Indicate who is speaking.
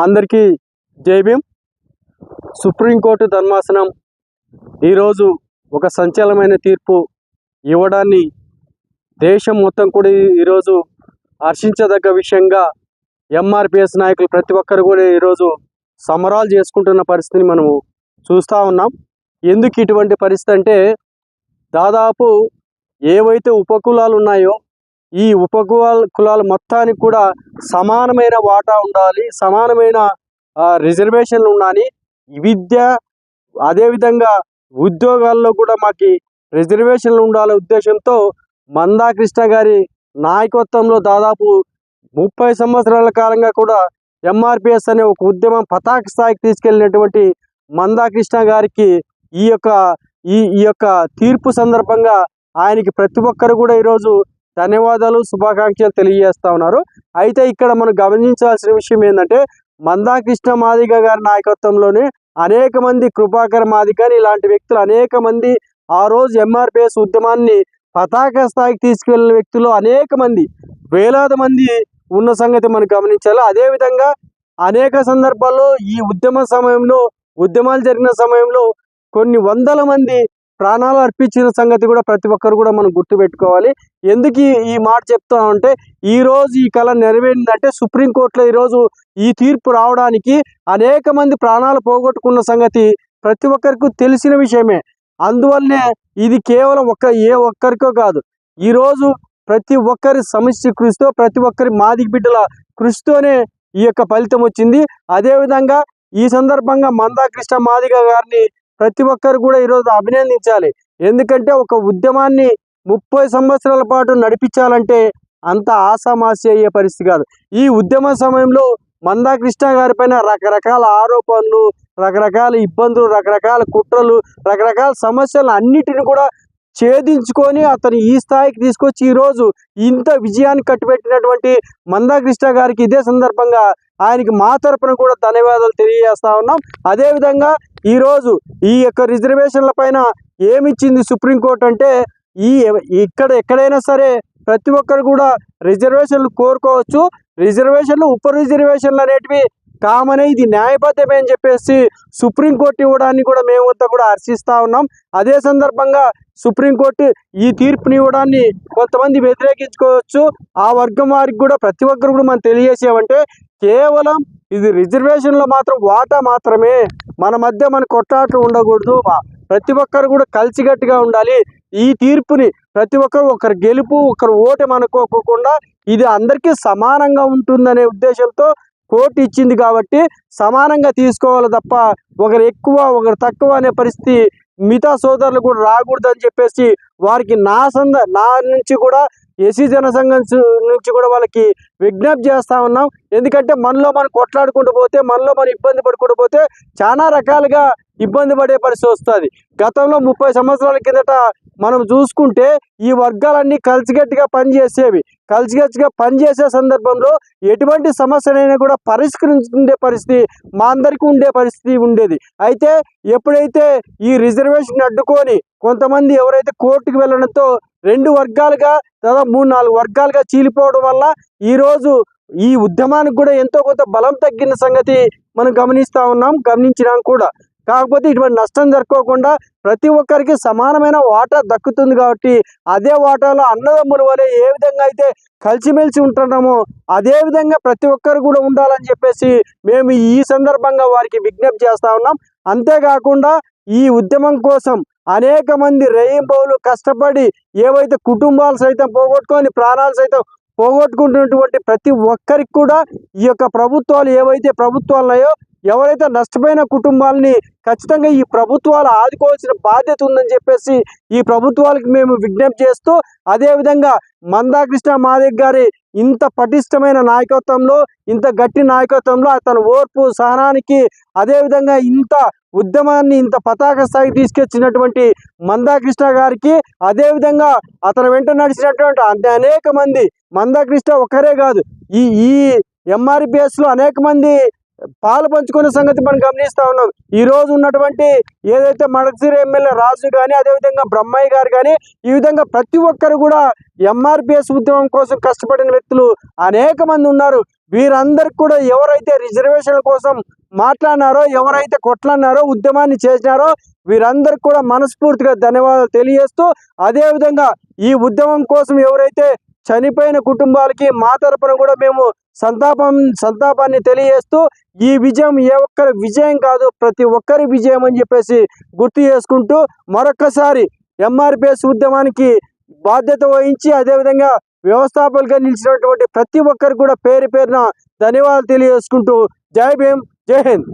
Speaker 1: అందరికీ జై భీమ్. సుప్రీంకోర్టు ధర్మాసనం ఈరోజు ఒక సంచలనమైన తీర్పు ఇవ్వడాన్ని దేశం మొత్తం కూడా ఈరోజు హర్షించదగ్గ విషయంగా ఎంఆర్పిఎస్ నాయకులు ప్రతి ఒక్కరు కూడా ఈరోజు సమరాలు చేసుకుంటున్న పరిస్థితిని మనము చూస్తూ ఉన్నాం. ఎందుకు ఇటువంటి పరిస్థితి అంటే దాదాపు ఏవైతే ఉపకులాలు ఉన్నాయో ఈ ఉపకులాల కులాలు మొత్తానికి కూడా సమానమైన వాటా ఉండాలి సమానమైన ఆ, రిజర్వేషన్లు ఉండాలి. విద్య అదేవిధంగా ఉద్యోగాల్లో కూడా మాకు రిజర్వేషన్లు ఉండాలనే ఉద్దేశంతో మందాకృష్ణ గారి నాయకత్వంలో దాదాపు ముప్పై సంవత్సరాల కాలంగా కూడా ఎంఆర్పిఎస్ అనే ఒక ఉద్యమం పతాక స్థాయికి తీసుకెళ్ళినటువంటి మందాకృష్ణ గారికి ఈ యొక్క ఈ ఈ యొక్క తీర్పు సందర్భంగా ఆయనకి ప్రతి ఒక్కరు కూడా ఈరోజు ధన్యవాదాలు శుభాకాంక్షలు తెలియజేస్తా ఉన్నారు. అయితే ఇక్కడ మనం గమనించాల్సిన విషయం ఏంటంటే మందాకృష్ణ మాదిగ గారి నాయకత్వంలోనే అనేక మంది కృపాకర్ మాదిగని ఇలాంటి వ్యక్తులు అనేక మంది ఆ రోజు ఎంఆర్పిఎస్ ఉద్యమాన్ని పతాక స్థాయికి తీసుకెళ్ళిన వ్యక్తులు అనేక మంది వేలాది మంది ఉన్న సంగతి మనం గమనించాలి. అదేవిధంగా అనేక సందర్భాల్లో ఈ ఉద్యమ సమయంలో ఉద్యమాలు జరిగిన సమయంలో కొన్ని వందల మంది ప్రాణాలు అర్పించిన సంగతి కూడా ప్రతి ఒక్కరు కూడా మనం గుర్తుపెట్టుకోవాలి. ఎందుకు ఈ- మాట చెప్తామంటే ఈ రోజు ఈ కళ నెరవేరిందంటే సుప్రీంకోర్టులో ఈరోజు ఈ తీర్పు రావడానికి అనేక మంది ప్రాణాలు పోగొట్టుకున్న సంగతి ప్రతి ఒక్కరికి తెలిసిన విషయమే. అందువల్లనే ఇది కేవలం ఒక్క ఏ ఒక్కరికో కాదు. ఈరోజు ప్రతి ఒక్కరి సమస్య కృషితో ప్రతి ఒక్కరి మాదిగ బిడ్డల కృషితోనే ఈ యొక్క ఫలితం వచ్చింది. అదేవిధంగా ఈ సందర్భంగా మందాకృష్ణ మాదిగ గారిని ప్రతి ఒక్కరు కూడా ఈరోజు అభినందించాలి. ఎందుకంటే ఒక ఉద్యమాన్ని ముప్పై సంవత్సరాల పాటు నడిపించాలంటే అంత ఆసామాసి అయ్యే పరిస్థితి కాదు. ఈ ఉద్యమ సమయంలో మందాకృష్ణ గారి పైన రకరకాల ఆరోపణలు రకరకాల ఇబ్బందులు రకరకాల కుట్రలు రకరకాల సమస్యలు అన్నిటిని కూడా ఛేదించుకొని అతను ఈ స్థాయికి తీసుకొచ్చి ఈరోజు ఇంత విజయాన్ని కట్టిపెట్టినటువంటి మందాకృష్ణ గారికి ఇదే సందర్భంగా ఆయనకి మా తరపున కూడా ధన్యవాదాలు తెలియజేస్తా ఉన్నాం. అదేవిధంగా ఈరోజు ఈ యొక్క రిజర్వేషన్ల పైన ఏమిచ్చింది సుప్రీంకోర్టు అంటే ఈ ఇక్కడ ఎక్కడైనా సరే ప్రతి ఒక్కరు కూడా రిజర్వేషన్లు కోరుకోవచ్చు. రిజర్వేషన్లు ఉప రిజర్వేషన్లు అనేటివి కామనే ఇది న్యాయబద్ధమే అని చెప్పేసి సుప్రీంకోర్టు ఇవ్వడాన్ని కూడా మేమంతా కూడా హర్షిస్తూ ఉన్నాం. అదే సందర్భంగా సుప్రీంకోర్టు ఈ తీర్పుని ఇవ్వడాన్ని కొంతమంది వ్యతిరేకించుకోవచ్చు. ఆ వర్గం వారికి కూడా ప్రతి ఒక్కరు కూడా మనం తెలియజేసామంటే కేవలం ఇది రిజర్వేషన్లో మాత్రం వాటా మాత్రమే. మన మధ్య మన కొట్లాట్లు ఉండకూడదు. ప్రతి ఒక్కరు కూడా కలిసికట్టుగా ఉండాలి. ఈ తీర్పుని ప్రతి ఒక్కరు ఒకరు గెలుపు ఒకరు ఓటమి అనుకోకుండా ఇది అందరికీ సమానంగా ఉంటుందనే ఉద్దేశంతో కోర్టు ఇచ్చింది కాబట్టి సమానంగా తీసుకోవాలి తప్ప ఒకరు ఎక్కువ ఒకరు తక్కువ అనే పరిస్థితి మిగతా సోదరులు కూడా రాకూడదని చెప్పేసి వారికి నా సంద నా నుంచి కూడా ఎస్సీ జనసంఘం నుంచి కూడా వాళ్ళకి విజ్ఞప్తి చేస్తా ఉన్నాం. ఎందుకంటే మనలో మనం కొట్లాడుకుంటూ పోతే మనలో మనం ఇబ్బంది పడుకుంటూ పోతే చాలా రకాలుగా ఇబ్బంది పడే పరిస్థితి వస్తుంది. గతంలో ముప్పై సంవత్సరాల కిందట మనం చూసుకుంటే ఈ వర్గాలన్నీ కలిసిగట్టుగా పనిచేసేవి. కలిసిగట్టుగా పనిచేసే సందర్భంలో ఎటువంటి సమస్యనైనా కూడా పరిష్కరించుకునే పరిస్థితి మా అందరికీ ఉండే పరిస్థితి ఉండేది. అయితే ఎప్పుడైతే ఈ రిజర్వేషన్ అడ్డుకొని కొంతమంది ఎవరైతే కోర్టుకు వెళ్ళడంతో రెండు వర్గాలుగా దాదాపు మూడు నాలుగు వర్గాలుగా చీలిపోవడం వల్ల ఈరోజు ఈ ఉద్యమానికి కూడా ఎంతో కొంత బలం తగ్గిన సంగతి మనం గమనిస్తా ఉన్నాం గమనించినాం కూడా. కాకపోతే ఇటువంటి నష్టం జరగకుండా ప్రతి ఒక్కరికి సమానమైన వాటా దక్కుతుంది కాబట్టి అదే వాటాలో అన్నదమ్ముల వలె ఏ విధంగా అయితే కలిసిమెలిసి ఉంటున్నామో అదే విధంగా ప్రతి ఒక్కరు కూడా ఉండాలని చెప్పేసి మేము ఈ సందర్భంగా వారికి విజ్ఞప్తి చేస్తూ ఉన్నాం. అంతేకాకుండా ఈ ఉద్యమం కోసం అనేక మంది రేయింబోలు కష్టపడి ఏవైతే కుటుంబాలు సైతం పోగొట్టుకొని ప్రాణాలు సైతం పోగొట్టుకుంటున్నటువంటి ప్రతి ఒక్కరికి కూడా ఈ యొక్క ప్రభుత్వాలు ఏవైతే ప్రభుత్వాలు ఉన్నాయో ఎవరైతే నష్టపోయిన కుటుంబాలని ఖచ్చితంగా ఈ ప్రభుత్వాలు ఆదుకోవాల్సిన బాధ్యత ఉందని చెప్పేసి ఈ ప్రభుత్వాలకు మేము విజ్ఞప్తి చేస్తూ అదేవిధంగా మందాకృష్ణ మాదిక్ గారి ఇంత పటిష్టమైన నాయకత్వంలో ఇంత గట్టి నాయకత్వంలో అతను ఓర్పు సహనానికి అదేవిధంగా ఇంత ఉద్యమాన్ని ఇంత పతాక స్థాయికి తీసుకొచ్చినటువంటి మందాకృష్ణ గారికి అదేవిధంగా అతని వెంట నడిచినటువంటి అంతే అనేక మంది మందాకృష్ణ ఒక్కరే కాదు. ఈ ఈ ఎంఆర్పిఎస్లో అనేక మంది పాలు పంచుకునే సంగతి మనం గమనిస్తా ఉన్నాం. ఈ రోజు ఉన్నటువంటి ఏదైతే మడకసిరి ఎమ్మెల్యే రాజు కానీ అదేవిధంగా బ్రహ్మయ్య గారు కానీ ఈ విధంగా ప్రతి ఒక్కరు కూడా ఎంఆర్పిఎస్ ఉద్యమం కోసం కష్టపడిన వ్యక్తులు అనేక మంది ఉన్నారు. వీరందరికి కూడా ఎవరైతే రిజర్వేషన్ల కోసం మాట్లాడినారో ఎవరైతే కొట్లాడినారో ఉద్యమాన్ని చేసినారో వీరందరికి కూడా మనస్ఫూర్తిగా ధన్యవాదాలు తెలియజేస్తూ అదేవిధంగా ఈ ఉద్యమం కోసం ఎవరైతే చనిపోయిన కుటుంబాలకి మా తరపున కూడా మేము సంతాపం సంతాపాన్ని తెలియజేస్తూ ఈ విజయం ఏ ఒక్కరి విజయం కాదు ప్రతి ఒక్కరి విజయం అని చెప్పేసి గుర్తు చేసుకుంటూ మరొక్కసారి ఎంఆర్పిఎస్ ఉద్యమానికి బాధ్యత వహించి అదేవిధంగా వ్యవస్థాపకులుగా నిలిచినటువంటి ప్రతి ఒక్కరికి కూడా పేరు పేరున ధన్యవాదాలు తెలియజేసుకుంటూ జై భీమ్ జై హింద్.